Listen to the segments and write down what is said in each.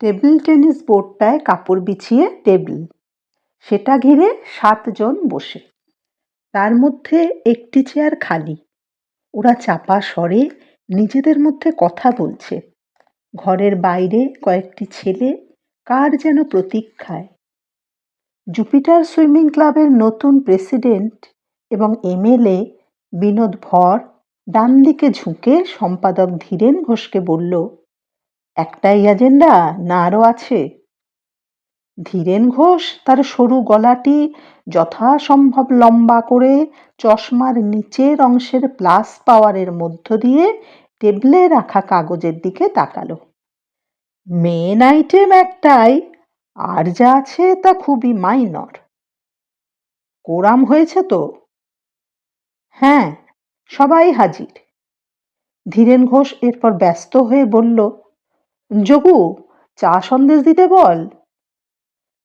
Table tennis বোর্ডটায় কাপড় বিছিয়ে table. সেটা ঘিরে সাতজন বসে। তার মধ্যে একটি চেয়ার খালি। ওরা চাপা স্বরে নিজেদের মধ্যে কথা বলছে। ঘরের বাইরে কয়েকটি ছেলে কার যেন প্রতীক্ষায়। জুপিটার সুইমিং ক্লাবের নতুন প্রেসিডেন্ট এবং এমএলএ বিনোদ ভর ডান দিকে ঝুঁকে সম্পাদক ধীরেন ঘোষকে বলল একটাই এজেন্ডা না আরও আছে? ধীরেন ঘোষ তার সরু গলাটি যথাসম্ভব লম্বা করে চশমার নিচের অংশের প্লাস পাওয়ারের মধ্য দিয়ে টেবলে রাখা কাগজের দিকে তাকালো। মেন আইটেম একটাই, আর যা আছে তা খুবই মাইনর কোরাম হয়েছে তো? হ্যাঁ সবাই হাজির। ধীরেন ঘোষ এরপর ব্যস্ত হয়ে বলল যোগু, চা সন্দেশ দিতে বল।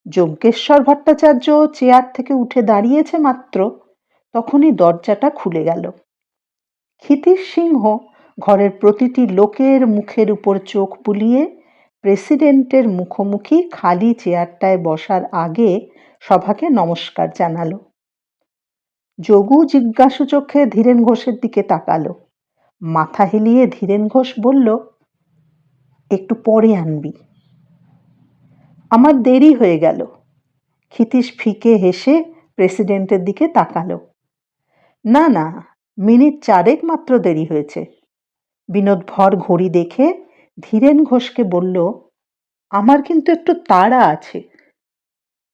যজ্ঞেশ্বর ভট্টাচার্য চেয়ার থেকে উঠে দাঁড়িয়েছে মাত্র, তখনই দরজাটা খুলে গেল। ক্ষিতিশ সিংহ ঘরের প্রতিটি লোকের মুখের উপর চোখ বুলিয়ে প্রেসিডেন্টের মুখোমুখি খালি চেয়ারটায় বসার আগে সভাকে নমস্কার জানালো। যোগু জিজ্ঞাসু চোখে ধীরেন ঘোষের দিকে তাকালো। মাথা হেলিয়ে ধীরেন ঘোষ বলল একটু পরে আনবি। আমার দেরি হয়ে গেল। ক্ষিতীশ ফিকে হেসে প্রেসিডেন্টের দিকে তাকালো। না না, মিনিট চারেক মাত্র দেরি হয়েছে। বিনোদ ভর ঘড়ি দেখে ধীরেন ঘোষকে বলল, আমার কিন্তু একটু তাড়া আছে।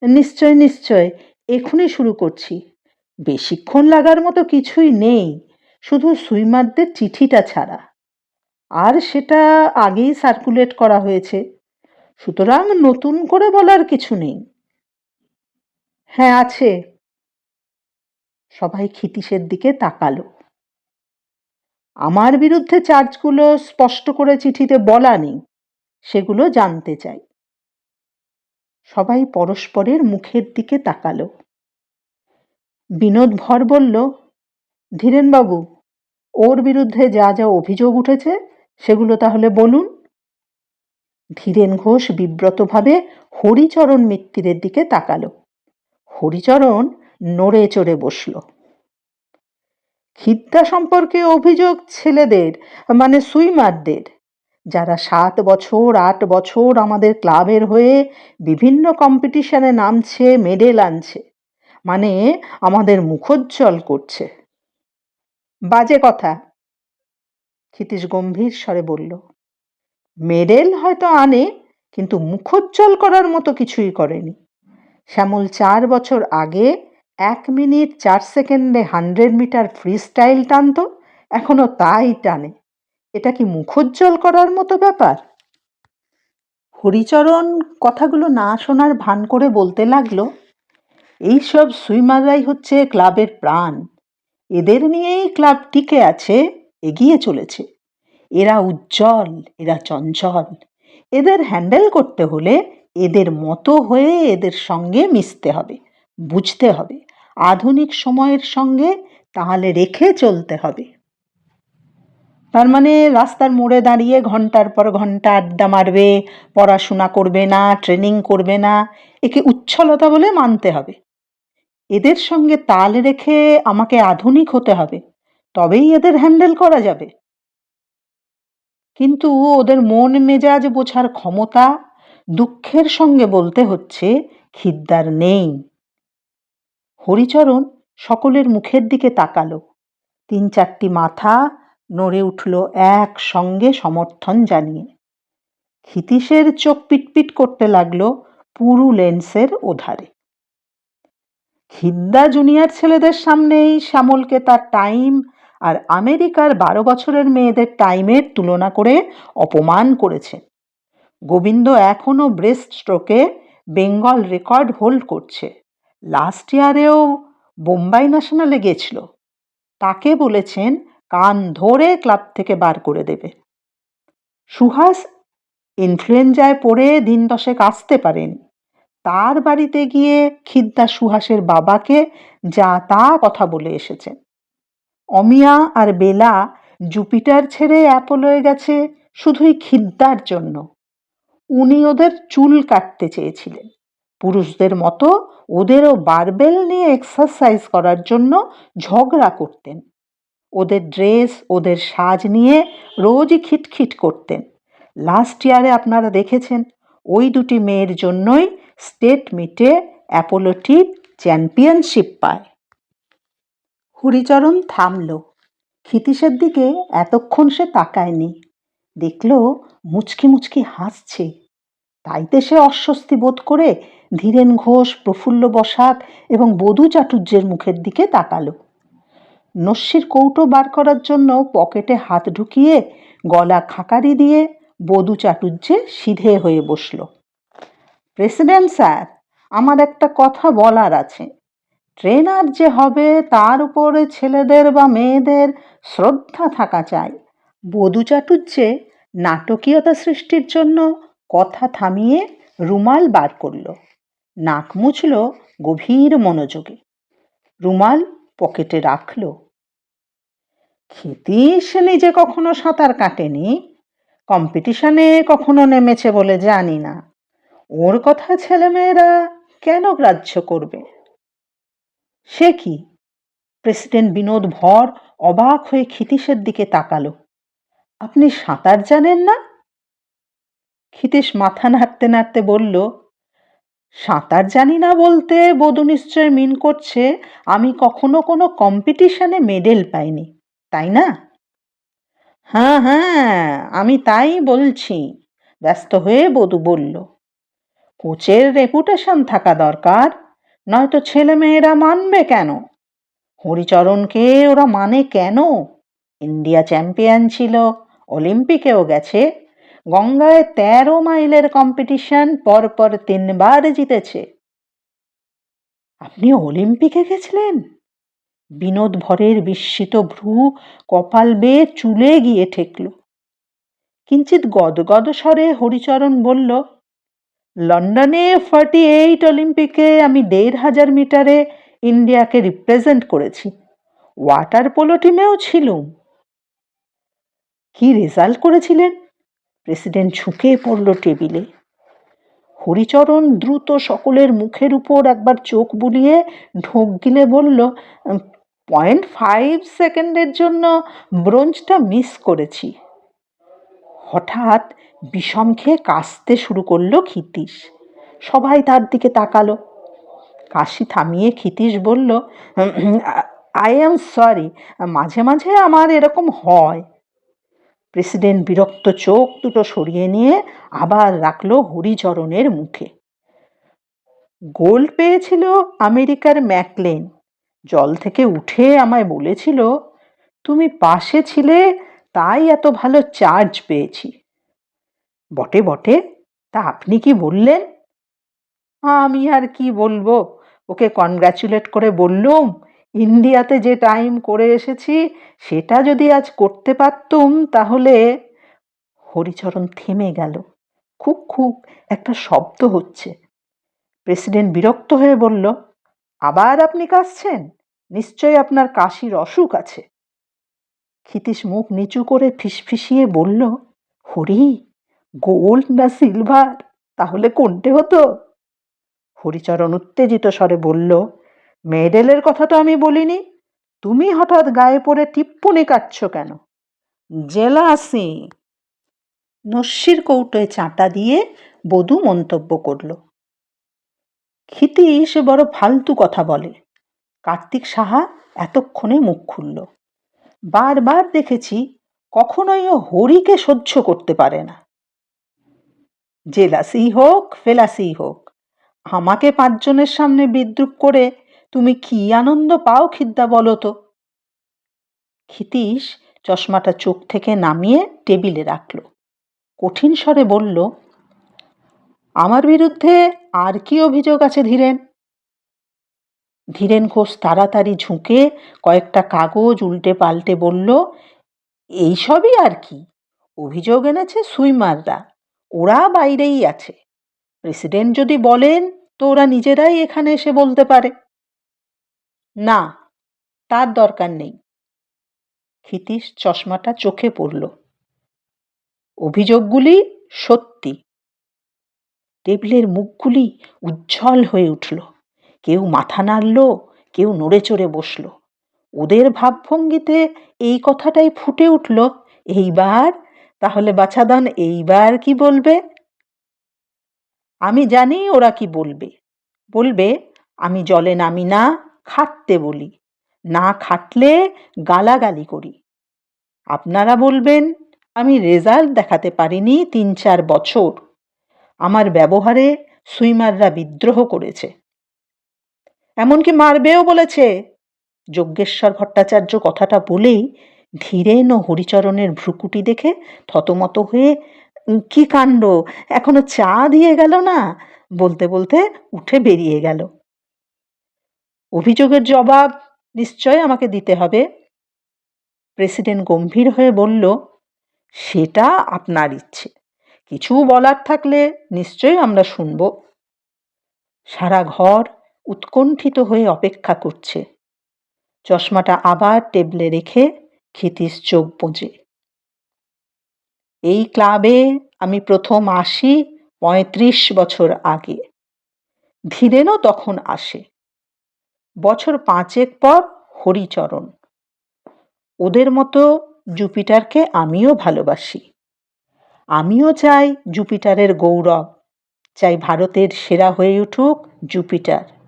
নিশ্চয় নিশ্চয়, এখনই শুরু করছি। বেশিক্ষণ লাগার মতো কিছুই নেই। শুধু সুইমারদের চিঠিটা ছাড়া। আর সেটা আগেই সার্কুলেট করা হয়েছে। সুতরাং নতুন করে বলার কিছু নেই। হ্যাঁ আছে। সবাই ক্ষিতীশের দিকে তাকালো। আমার বিরুদ্ধে চার্জগুলো স্পষ্ট করে চিঠিতে বলা নেই, সেগুলো জানতে চাই। সবাই পরস্পরের মুখের দিকে তাকালো। বিনোদ ভর বলল, ধীরেনবাবু, ওর বিরুদ্ধে যা যা অভিযোগ উঠেছে সেগুলো তাহলে বলুন। ধীরেন ঘোষ বিব্রতভাবে হরিচরণ মিত্তিরের দিকে তাকালো। হরিচরণ নড়ে চড়ে বসল। খিদ্দা সম্পর্কে অভিযোগ ছেলেদের মানে সুইমারদের, যারা সাত বছর, আট বছর আমাদের ক্লাবের হয়ে বিভিন্ন কম্পিটিশনে নামছে, মেডেল আনছে মানে আমাদের মুখোজ্জ্বল করছে। বাজে কথা। ক্ষিতীশ গম্ভীর স্বরে বলল, মেডেল হয়তো আনে, কিন্তু মুখোজ্জ্বল করার মতো কিছুই করেনি। শ্যামল চার বছর আগে এক মিনিট চার সেকেন্ডে হান্ড্রেড মিটার ফ্রি স্টাইল টানত, এখনও তাই টানে। এটা কি মুখোজ্জ্বল করার মতো ব্যাপার? হরিচরণ কথাগুলো না শোনার ভান করে বলতে লাগল, এইসব সুইমাররাই হচ্ছে ক্লাবের প্রাণ। এদের নিয়েই ক্লাব টিকে আছে এগিয়ে চলেছে। এরা উজ্জ্বল, এরা চঞ্চল। এদের হ্যান্ডেল করতে হলে এদের মতো হয়ে এদের সঙ্গে মিশতে হবে, বুঝতে হবে। আধুনিক সময়ের সঙ্গে তাহলে রেখে চলতে হবে। তার মানে রাস্তার মোড়ে দাঁড়িয়ে ঘণ্টার পর ঘণ্টা আড্ডা মারবে, পড়াশোনা করবে না ট্রেনিং করবে না, একে উচ্ছলতা বলে মানতে হবে। এদের সঙ্গে তাল রেখে আমাকে আধুনিক হতে হবে। তবেই এদের হ্যান্ডেল করা যাবে। কিন্তু ওদের মন মেজাজ বোঝার ক্ষমতা দুঃখের সঙ্গে বলতে হচ্ছে খিদ্দার নেই। হরিচরণ সকলের মুখের দিকে তাকালো। তিন চারটি মাথা নড়ে উঠল এক সঙ্গে সমর্থন জানিয়ে। ক্ষিতীশের চোখ পিটপিট করতে লাগল পুরু লেন্সের ওধারে। খিদ্দা জুনিয়র ছেলেদের সামনেই শ্যামলকে তার টাইম আর আমেরিকার বারো বছরের মেয়েদের টাইমের তুলনা করে অপমান করেছেন গোবিন্দ এখনও ব্রেস্ট স্ট্রোকে বেঙ্গল রেকর্ড হোল্ড করছে। লাস্ট ইয়ারেও বোম্বাই ন্যাশনালে গেছিল তাকে বলেছেন, কান ধরে ক্লাব থেকে বার করে দেবে। সুহাস ইনফ্লুয়েঞ্জায় পড়ে দিন দশেক আসতে পারেন। তার বাড়িতে গিয়ে খিদ্দা সুহাসের বাবাকে যা তা কথা বলে এসেছেন। অমিয়া আর বেলা জুপিটার ছেড়ে অ্যাপোলোয় গেছে শুধুই খিদ্দার জন্য। উনি ওদের চুল কাটতে চেয়েছিলেন। পুরুষদের মতো ওদেরও বারবেল নিয়ে এক্সারসাইজ করার জন্য ঝগড়া করতেন। ওদের ড্রেস ওদের সাজ নিয়ে রোজই খিটখিট করতেন। লাস্ট ইয়ারে আপনারা দেখেছেন, ওই দুটি মেয়ের জন্যই স্টেট মিটে অ্যাপোলোটির চ্যাম্পিয়নশিপ পায়। হরিচরণ থামল। ক্ষিতীশের দিকে এতক্ষণ সে তাকায়নি। দেখল, মুচকি মুচকি হাসছে। তাইতে সে অস্বস্তি বোধ করে ধীরেন ঘোষ, প্রফুল্ল বসাক এবং বধূ চাটুর্যের মুখের দিকে তাকালো। নস্যির কৌটো বার করার জন্য পকেটে হাত ঢুকিয়ে গলা খাকারি দিয়ে বধূ চাটুর্যে সিধে হয়ে বসল। প্রেসিডেন্ট স্যার, আমার একটা কথা বলার আছে। ট্রেনার যে হবে, তার উপরে ছেলেদের বা মেয়েদের শ্রদ্ধা থাকা চাই। বধূ চাটুর্যে নাটকীয়তা সৃষ্টির জন্য কথা থামিয়ে রুমাল বার করল। নাক মুছল গভীর মনোযোগে। রুমাল পকেটে রাখল। ক্ষিতীশ নিজে কখনো সাঁতার কাটেনি? কম্পিটিশনে কখনো নেমেছে বলে জানি না। ওর কথা ছেলেমেয়েরা কেন গ্রাহ্য করবে? সে কি? প্রেসিডেন্ট বিনোদ ভর অবাক হয়ে ক্ষিতীশের দিকে তাকালো। আপনি সাঁতার জানেন না? ক্ষিতীশ মাথা নাড়তে নাড়তে বলল, সাঁতার জানি না বলতে বধূ নিশ্চয় মিন করছে। আমি কখনো কোনো কম্পিটিশনে মেডেল পাইনি, তাই না? হ্যাঁ হ্যাঁ আমি তাই বলছি, ব্যস্ত হয়ে বধু বলল। কোচের রেপুটেশন থাকা দরকার। নয়তো ছেলেমেয়েরা মানবে কেন? হরিচরণকে ওরা মানে কেন? ইন্ডিয়া চ্যাম্পিয়ন ছিল, অলিম্পিকেও গেছে, গঙ্গায় তেরো মাইলের কম্পিটিশন পরপর তিনবার জিতেছে। আপনি অলিম্পিকে গেছিলেন? বিনোদ ভরের বিস্মিত ভ্রু কপাল বেয়ে চুলে গিয়ে ঠেকল। কিঞ্চিত গদগদ স্বরে হরিচরণ বলল লন্ডনে ফর্টি এইট অলিম্পিকে আমি দেড় হাজার মিটারে ইন্ডিয়াকে রিপ্রেজেন্ট করেছি। ওয়াটার পোলো টিমেও ছিলুম। কি রেজাল্ট করেছিলেন? প্রেসিডেন্ট ঝুঁকে পড়ল টেবিলে হরিচরণ দ্রুত সকলের মুখের উপর একবার চোখ বুলিয়ে ঢোক গিলে বলল পয়েন্ট ফাইভ সেকেন্ডের জন্য ব্রোঞ্জটা মিস করেছি। হঠাৎ বিষম খেয়ে কাশতে শুরু করল ক্ষিতীশ। সবাই তার দিকে তাকালো। কাশি থামিয়ে ক্ষিতীশ বলল আই এম সরি, মাঝে মাঝে আমার এরকম হয়। প্রেসিডেন্ট বিরক্ত চোখ দুটো সরিয়ে নিয়ে আবার রাখল হরিচরণের মুখে। গোল্ড পেয়েছিল আমেরিকার ম্যাকলেন। জল থেকে উঠে আমায় বলেছিল, তুমি পাশে ছিলে তাই এত ভালো চার্জ পেয়েছি। বটে বটে, তা আপনি কি বললেন? আমি আর কি বলব? ওকে কনগ্র্যাচুলেট করে বললুম, ইন্ডিয়াতে যে টাইম করে এসেছি, সেটা যদি আজ করতে পারতুম, তাহলে হরিচরণ থেমে গেল। খুব খুব একটা শব্দ হচ্ছে। প্রেসিডেন্ট বিরক্ত হয়ে বলল, আবার আপনি কাশছেন? নিশ্চয়ই আপনার কাশির অসুখ আছে। ক্ষিতীশ মুখ নিচু করে ফিসফিসিয়ে বলল, হরি গোল্ড না সিলভার? তাহলে কোনটে হতো? হরিচরণ উত্তেজিত স্বরে বলল, মেডেলের কথা তো আমি বলিনি। তুমি হঠাৎ গায়ে পড়ে টিপ্পনি কাটছ কেন? জেলাসি নস্যির কৌটোয় চাঁটা দিয়ে বধূ মন্তব্য করল ক্ষিতীশ বড় ফালতু কথা বলে। কার্তিক সাহা এতক্ষণে মুখ খুলল। বারবার দেখেছি কখনোই ও হরিকে সহ্য করতে পারে না। জেলাসি হোক, ফেলাসি হোক, আমাকে পাঁচজনের সামনে বিদ্রুপ করে তুমি কি আনন্দ পাও খিদ্দা বলো তো? ক্ষিতীশ চশমাটা চোখ থেকে নামিয়ে টেবিলে রাখল। কঠিন স্বরে বলল, আমার বিরুদ্ধে আর কি অভিযোগ আছে ধীরেন? ধীরেন ঘোষ তাড়াতাড়ি ঝুঁকে কয়েকটা কাগজ উল্টে পাল্টে বলল এইসবই আর কি? অভিযোগ এনেছে সুইমাররা। ওরা বাইরেই আছে। প্রেসিডেন্ট যদি বলেন, তো ওরা নিজেরাই এখানে এসে বলতে পারে। না, তার দরকার নেই। ক্ষিতীশ চশমাটা চোখে পড়ল। অভিযোগগুলি সত্যি। টেবিলের মুখগুলি উজ্জ্বল হয়ে উঠল। কেউ মাথা নাড়ল, কেউ নড়ে চড়ে বসল। ওদের ভাবভঙ্গিতে এই কথাটাই ফুটে উঠল, এইবার? তাহলে বাছাদান এইবার কি বলবে? আমি জানি ওরা কি বলবে। বলবে, আমি জলে নামি না, খাটতে বলি। না খাটলে গালাগালি করি। আপনারা বলবেন, আমি রেজাল্ট দেখাতে পারিনি তিন চার বছর। আমার ব্যবহারে সুইমাররা বিদ্রোহ করেছে। এমনকি মারবেও বলেছে। যজ্ঞেশ্বর ভট্টাচার্য কথাটা বলেই ধীরেন হরিচরণের ভ্রুকুটি দেখে থতমত হয়ে "উম, কি কাণ্ড? এখনও চা দিয়ে গেল না? বলতে বলতে উঠে বেরিয়ে গেল। অভিযোগের জবাব নিশ্চয় আমাকে দিতে হবে। প্রেসিডেন্ট গম্ভীর হয়ে বলল সেটা আপনার ইচ্ছে। কিছু বলার থাকলে নিশ্চয়ই আমরা শুনব। সারা ঘর উৎকণ্ঠিত হয়ে অপেক্ষা করছে। চশমাটা আবার টেবলে রেখে ক্ষিতিশ চোখ বোঝে এই ক্লাবে আমি প্রথম আসি পঁয়ত্রিশ বছর আগে। ধীরেনও তখন আসে। বছর পাঁচেক পর হরিচরণ। ওদের মতো জুপিটারকে আমিও ভালোবাসি। আমিও চাই জুপিটারের গৌরব, চাই ভারতের সেরা হয়ে উঠুক জুপিটার।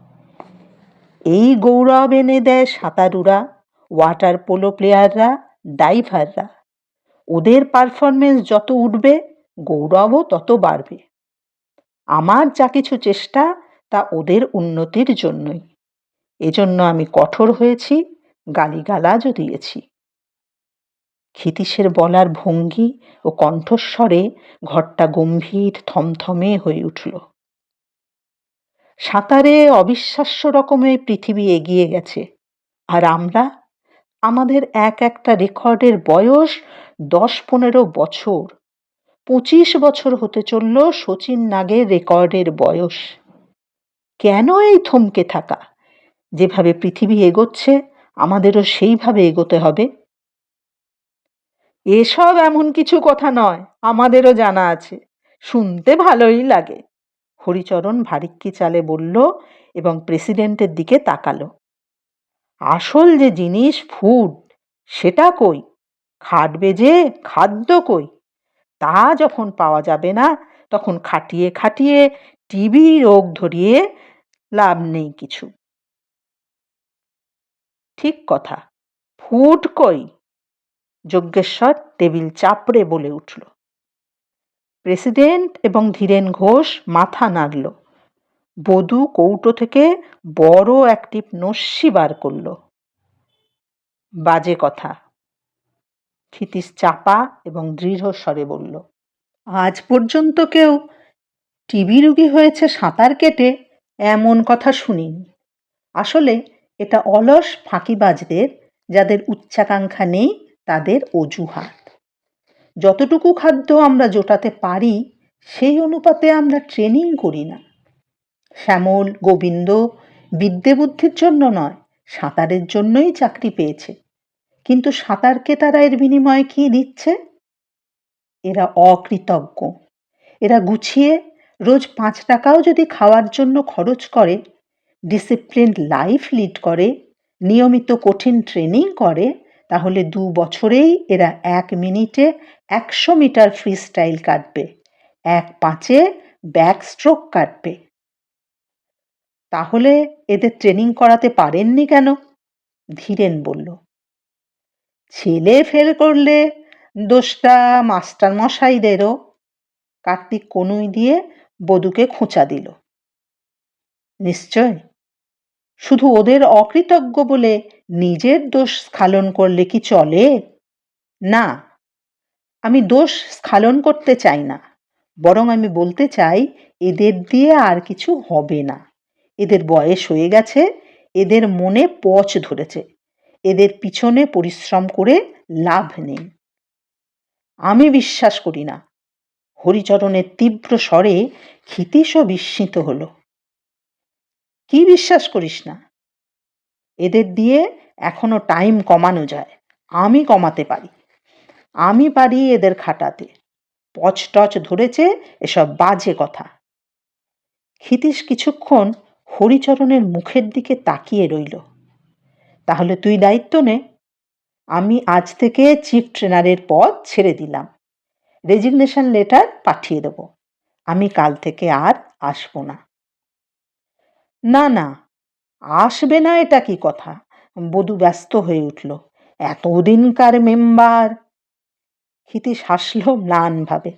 এই গৌরব এনে দেয় সাঁতারুরা ওয়াটার পোলো প্লেয়াররা ডাইভাররা ওদের পারফরমেন্স যত উঠবে, গৌরবও তত বাড়বে। আমার যা কিছু চেষ্টা, তা ওদের উন্নতির জন্যই। এজন্য আমি কঠোর হয়েছি, গালিগালাজও দিয়েছি। ক্ষিতীশের বলার ভঙ্গি ও কণ্ঠস্বরে ঘরটা গম্ভীর, থমথমে হয়ে উঠল। সাঁতারে অবিশ্বাস্য রকমের পৃথিবী এগিয়ে গেছে। আর আমরা, আমাদের এক একটা রেকর্ডের বয়স দশ পনেরো বছর। পঁচিশ বছর হতে চলল শচীন নাগের রেকর্ডের বয়স। কেন এই থমকে থাকা? যেভাবে পৃথিবী এগোচ্ছে, আমাদেরও সেইভাবে এগোতে হবে। এসব এমন কিছু কথা নয়, আমাদেরও জানা আছে। শুনতে ভালোই লাগে। হরিচরণ ভারিক্কি চালে বলল এবং প্রেসিডেন্টের দিকে তাকালো। আসল যে জিনিস ফুড, সেটা কই? খাটবে যে খাদ্য কই? তা যখন পাওয়া যাবে না, তখন খাটিয়ে খাটিয়ে টিবি রোগ ধরিয়ে লাভ নেই কিছু। ঠিক কথা, ফুড কই? যজ্ঞেশ্বর টেবিল চাপড়ে বলে উঠল। প্রেসিডেন্ট এবং ধীরেন ঘোষ মাথা নাড়ল। বধু কৌটো থেকে বড় একটি নস্যি বার করল। বাজে কথা। ক্ষিতীশ চাপা এবং দৃঢ় স্বরে বলল, আজ পর্যন্ত কেউ টিবি রুগী হয়েছে সাঁতার কেটে এমন কথা শুনিনি। আসলে এটা অলস ফাঁকিবাজদের, যাদের উচ্চাকাঙ্ক্ষা নেই, তাদের অজুহাত। যতটুকু খাদ্য আমরা জোটাতে পারি, সেই অনুপাতে আমরা ট্রেনিং করি না। শ্যামল, গোবিন্দ বিদ্যে বুদ্ধির জন্য নয়, সাঁতারের জন্যই চাকরি পেয়েছে। কিন্তু সাঁতারকে তারা এর বিনিময়ে কি দিচ্ছে? এরা অকৃতজ্ঞ। এরা গুছিয়ে রোজ পাঁচ টাকাও যদি খাওয়ার জন্য খরচ করে ডিসিপ্লিন লাইফ লিড করে, নিয়মিত কঠিন ট্রেনিং করে, তাহলে দু বছরেই এরা এক মিনিটে একশো মিটার ফ্রি স্টাইল কাটবে। এক পাঁচে ব্যাক স্ট্রোক কাটবে। তাহলে এদের ট্রেনিং করাতে পারেননি কেন? ধীরেন বলল। ছেলে ফেল করলে দোষটা মাস্টার মশাইদেরও। কার্তিক কনুই দিয়ে বধূকে খোঁচা দিল। নিশ্চয়? শুধু ওদের অকৃতজ্ঞ বলে নিজের দোষ স্খালন করলে কি চলে? না। আমি দোষ স্খালন করতে চাই না, বরং আমি বলতে চাই এদের দিয়ে আর কিছু হবে না। এদের বয়স হয়ে গেছে, এদের মনে পচ ধরেছে, এদের পিছনে পরিশ্রম করে লাভ নেই। আমি বিশ্বাস করি না, হরিচরণের তীব্র স্বরে ক্ষিতীশও বিস্মিত হলো। কি বিশ্বাস করিস না, এদের দিয়ে এখনও টাইম কমানো যায়, আমি কমাতে পারি। আমি পারি এদের খাটাতে। পচ টচ ধরেছে এসব বাজে কথা। ক্ষিতীশ কিছুক্ষণ হরিচরণের মুখের দিকে তাকিয়ে রইল। তাহলে তুই দায়িত্ব নে। আমি আজ থেকে চিফ ট্রেনারের পদ ছেড়ে দিলাম। রেজিগনেশন লেটার পাঠিয়ে দেব। আমি কাল থেকে আর আসব না। না না, আসবে না এটা কি কথা? বধূ ব্যস্ত হয়ে উঠল। এতদিনকার মেম্বার। ক্ষিতীশ হাসল ম্লানভাবে।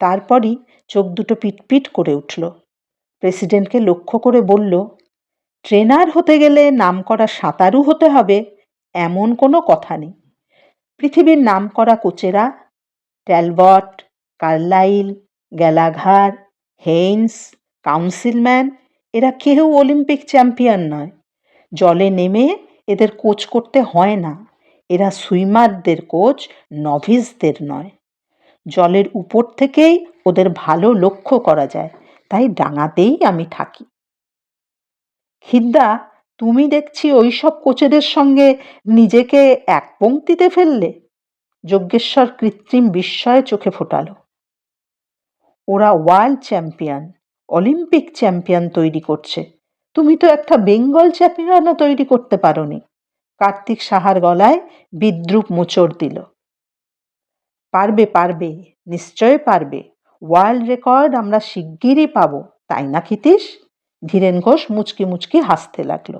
তারপরই চোখ দুটো পিটপিট করে উঠল। প্রেসিডেন্টকে লক্ষ্য করে বলল, ট্রেনার হতে গেলে নামকরা সাঁতারু হতে হবে, এমন কোনো কথা নেই। পৃথিবীর নামকরা কোচেরা Talbot, Carlile, Gallagher, Haines, Counsilman, এরা কেউ অলিম্পিক চ্যাম্পিয়ন নয়। জলে নেমে এদের কোচ করতে হয় না। এরা সুইমারদের কোচ, নভিসদের নয়। জলের উপর থেকেই ওদের ভালো লক্ষ্য করা যায়, তাই ডাঙাতেই আমি থাকি। খিদ্দা, তুমি দেখছি ওই সব কোচেদের সঙ্গে নিজেকে এক পংক্তিতে ফেললে? যজ্ঞেশ্বর কৃত্রিম বিস্ময়ে চোখে ফোটালো। ওরা ওয়ার্ল্ড চ্যাম্পিয়ন, অলিম্পিক চ্যাম্পিয়ন তৈরি করছে। তুমি তো একটা বেঙ্গল চ্যাম্পিয়নও তৈরি করতে পারোনি। কার্তিক সাহার গলায় বিদ্রুপ মোচড় দিল। পারবে পারবে, নিশ্চয় পারবে। ওয়ার্ল্ড রেকর্ড আমরা শিগগিরই পাবো, তাই না ক্ষিতীশ? ধীরেন ঘোষ মুচকি মুচকি হাসতে লাগল।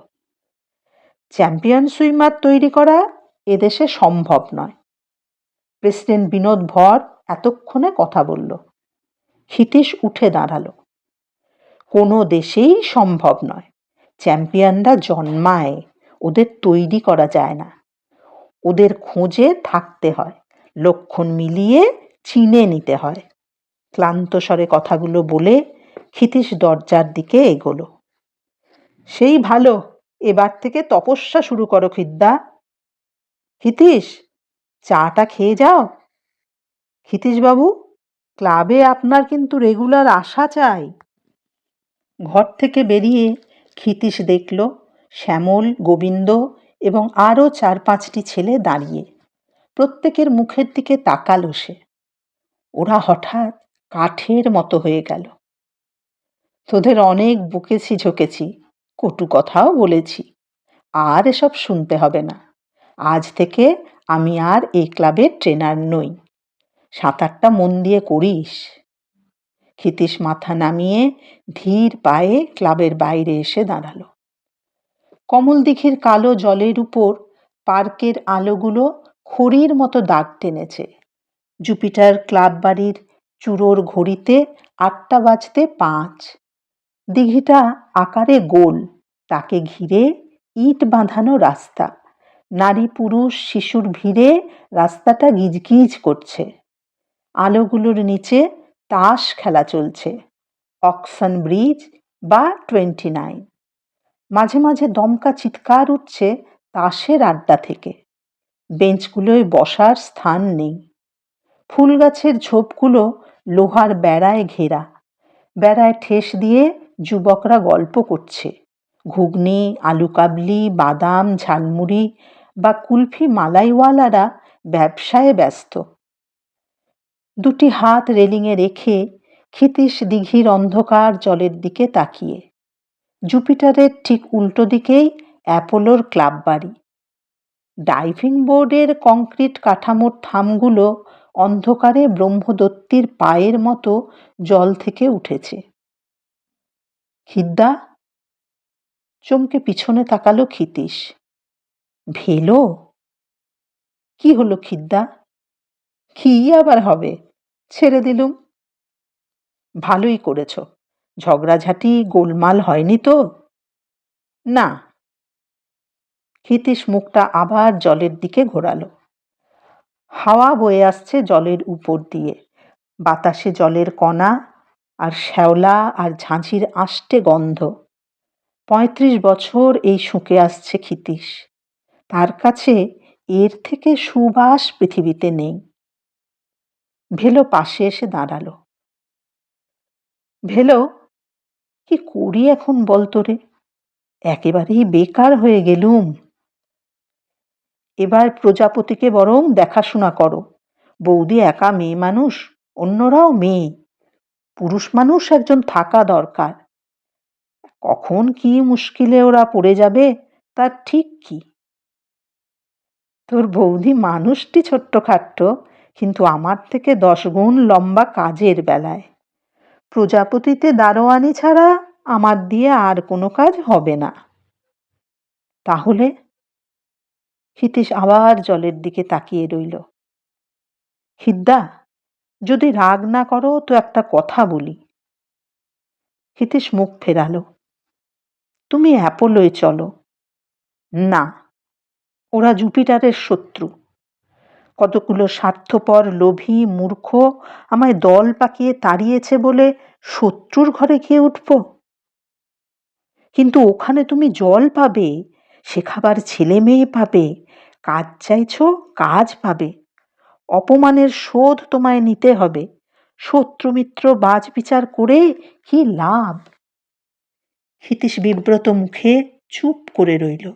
চ্যাম্পিয়ন সুইমার তৈরি করা এদেশে সম্ভব নয়। প্রেসিডেন্ট বিনোদ ভর এতক্ষণে কথা বলল। ক্ষিতীশ উঠে দাঁড়াল। কোনো দেশেই সম্ভব নয়। চ্যাম্পিয়নরা জন্মায়। ওদের তৈরি করা যায় না। ওদের খোঁজে থাকতে হয়, লক্ষণ মিলিয়ে চিনে নিতে হয়। ক্লান্ত স্বরে কথাগুলো বলে ক্ষিতীশ দরজার দিকে এগোলো। সেই ভালো, এবার থেকে তপস্যা শুরু করো খিদ্দা। ক্ষিতীশ, চাটা খেয়ে যাও। ক্ষিতীশবাবু, ক্লাবে আপনার কিন্তু রেগুলার আসা চাই। ঘর থেকে বেরিয়ে ক্ষিতীশ দেখল। শ্যামল, গোবিন্দ এবং আরও চার পাঁচটি ছেলে দাঁড়িয়ে। প্রত্যেকের মুখের দিকে তাকালো সে। ওরা হঠাৎ কাঠের মতো হয়ে গেল। তোদের অনেক বকেছি ঝোঁকেছি, কটু কথাও বলেছি। আর এসব শুনতে হবে না। আজ থেকে আমি আর এই ক্লাবের ট্রেনার নই। সাঁতারটা মন দিয়ে করিস। ক্ষিতীশ মাথা নামিয়ে ধীর পায়ে ক্লাবের বাইরে এসে দাঁড়াল। কমল দিঘির কালো জলের উপর পার্কের আলোগুলো খড়ির মতো দাগ টেনেছে। জুপিটার ক্লাব বাড়ির চুরোর ঘড়িতে আটটা বাজতে পাঁচ। দিঘিটা আকারে গোল, তাকে ঘিরে ইট বাঁধানো রাস্তা। নারী পুরুষ শিশুর ভিড়ে রাস্তাটা গিজগিজ করছে। আলোগুলোর নিচে তাস খেলা চলছে। অকসন ব্রিজ বা টোয়েন্টি নাইন। মাঝে মাঝে দমকা চিৎকার উঠছে তাসের আড্ডা থেকে। বেঞ্চগুলোয় বসার স্থান নেই। ফুল গাছের ঝোপগুলো লোহার বেড়ায় ঘেরা। বেড়ায় ঠেস দিয়ে যুবকরা গল্প করছে। ঘুগনি আলু কাবলি বাদাম, ঝালমুড়ি বা কুলফি মালাইওয়ালারা ব্যবসায় ব্যস্ত। দুটি হাত রেলিংয়ে রেখে ক্ষিতীশ দিঘির অন্ধকার জলের দিকে তাকিয়ে। জুপিটারের ঠিক উল্টো দিকেই অ্যাপোলোর ক্লাব বাড়ি। ডাইভিং বোর্ডের কংক্রিট কাঠামোর থামগুলো অন্ধকারে ব্রহ্মদত্তির পায়ের মতো জল থেকে উঠেছে। খিদ্দা? চমকে পিছনে তাকালো ক্ষিতীশ। ভেলো? কি হলো খিদ্দা? কি আবার হবে? ছেড়ে দিলুম। ভালোই করেছ। ঝগড়াঝাটি গোলমাল হয়নি তো? না। ক্ষিতীশ মুখটা আবার জলের দিকে ঘোরালো। হাওয়া বয়ে আসছে জলের উপর দিয়ে। বাতাসে জলের কণা আর শ্যাওলা আর ঝাঁঝির আষ্টে গন্ধ। পঁয়ত্রিশ বছর এই শুঁকে আসছে ক্ষিতীশ। তার কাছে এর থেকে সুবাস পৃথিবীতে নেই। ভেলো পাশে এসে দাঁড়াল। ভেলো কি করি এখন বলতো রে একেবারেই বেকার হয়ে গেলুম। এবার প্রজাপতিকে বরং দেখাশোনা করো। বৌদি একা মেয়ে মানুষ, অন্যরাও মেয়ে। পুরুষ মানুষ একজন থাকা দরকার। কখন কি মুশকিলে ওরা পড়ে যাবে তার ঠিক কি? তোর বৌদি মানুষটি ছোট্টখাট্ট, কিন্তু আমার থেকে দশ গুণ লম্বা কাজের বেলায়। প্রজাপতিতে দারোয়ানি ছাড়া আমার দিয়ে আর কোনো কাজ হবে না। তাহলে? হিতেশ আবার জলের দিকে তাকিয়ে রইল। হিদ্দা যদি রাগ না করো তো একটা কথা বলি। হিতেশ মুখ ফেরালো। তুমি অ্যাপোলোয় চলো। না, ওরা জুপিটারের শত্রু। কতগুলো স্বার্থপর, লোভী, মূর্খ আমায় দল পাকিয়ে তাড়িয়েছে বলে শত্রুর ঘরে গিয়ে উঠব? কিন্তু ওখানে তুমি জল পাবে শেখাবার ছেলে মেয়ে পাবে, কাজ চাইছো, কাজ পাবে। অপমানের শোধ তোমায় নিতে হবে শত্রু মিত্র বাজ বিচার করে কি লাভ? হিতিশ বিব্রত মুখে চুপ করে রইল।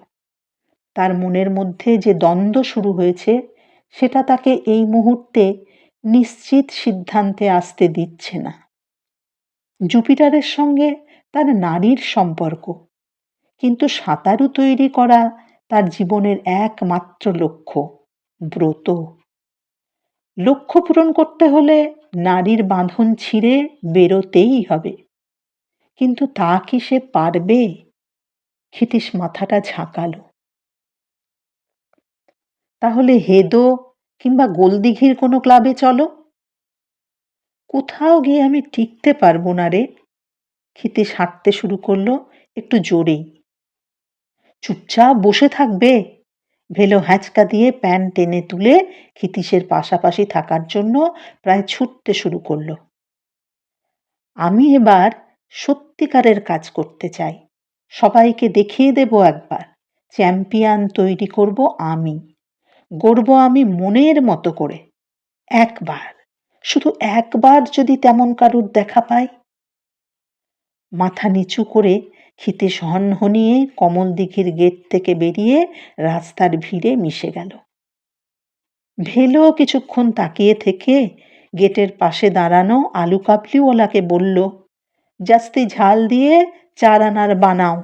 তার মনের মধ্যে যে দ্বন্দ্ব শুরু হয়েছে সেটা তাকে এই মুহূর্তে নিশ্চিত সিদ্ধান্তে আসতে দিচ্ছে না। জুপিটারের সঙ্গে তার নারীর সম্পর্ক, কিন্তু সাঁতারু তৈরি করা তার জীবনের একমাত্র লক্ষ্য, ব্রত। লক্ষ্য পূরণ করতে হলে নারীর বাঁধন ছিঁড়ে বেরোতেই হবে, কিন্তু তা কি সে পারবে? ক্ষিতীশ মাথাটা ঝাঁকালো। তাহলে হেদো কিংবা গোলদিঘির কোনো ক্লাবে চলো? কোথাও গিয়ে আমি টিকতে পারব না রে। ক্ষিতীশ হাঁটতে শুরু করল একটু জোরেই। চুপচাপ বসে থাকবে? ভেলো হ্যাঁচকা দিয়ে প্যান টেনে তুলে ক্ষিতীশের পাশাপাশি থাকার জন্য প্রায় ছুটতে শুরু করল। আমি এবার সত্যিকারের কাজ করতে চাই। সবাইকে দেখিয়ে দেব একবার। চ্যাম্পিয়ন তৈরি করব আমি। গড়ব আমি মনের মতো করে। একবার, শুধু একবার যদি তেমন কারুর দেখা পাই। মাথা নিচু করে খিতে হনহনিয়ে কমল দিঘির গেট থেকে বেরিয়ে রাস্তার ভিড়ে মিশে গেল। ভেলো কিছুক্ষণ তাকিয়ে থেকে গেটের পাশে দাঁড়ানো আলু কাবলিওয়ালাকে বলল, জাস্তি ঝাল দিয়ে চার আনার বানাও।